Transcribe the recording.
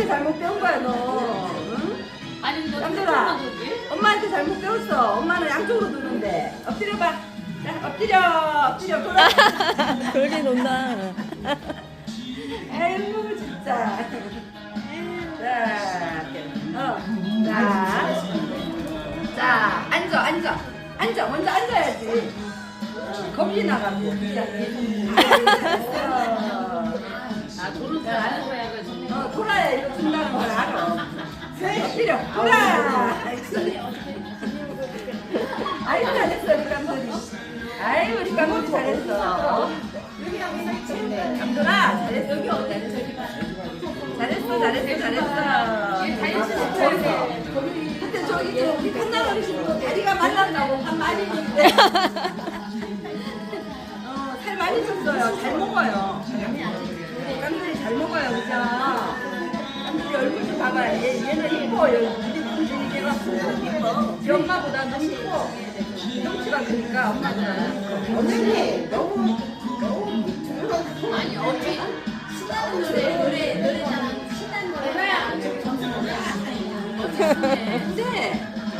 엄마한테 잘못 배운 거야 너. 응? 아니. 핸드폰 어디? 엄마한테 잘못 배웠어. 엄마는 양쪽으로 두는데. 엎드려 봐. 자, 엎드려. 엎드려. 돌아. 돌긴 온다. 아이고 진짜. 자, 어, 자, 자, 앉아, 앉아, 앉아. 먼저 앉아야지. 어, 겁이 나가고. 어, 엎드려, 돌아. 아이고 잘했어 우리 깜돌이. 아이고 우리 깜돌이 잘했어. 깜돌아 잘했어. 잘했어, 잘했어, 잘했어. 잘했어. 저기 저 우리 칸나 어르신도 다리가 말랐다고 한 많이 줬는데. 어, 살 많이 쪘어요. 잘 먹어요. 깜돌이 잘 먹어요, 그죠? 좀 봐봐. 얘, 얘는 이뻐. 얘, 얘가 이뻐. 지 엄마보다 너무 이뻐. 덩치가 크니까 이뻐. 언니 너무 너무 아니 어디 신나는 노래 노래 노래잖아 신나는 먹어야 근데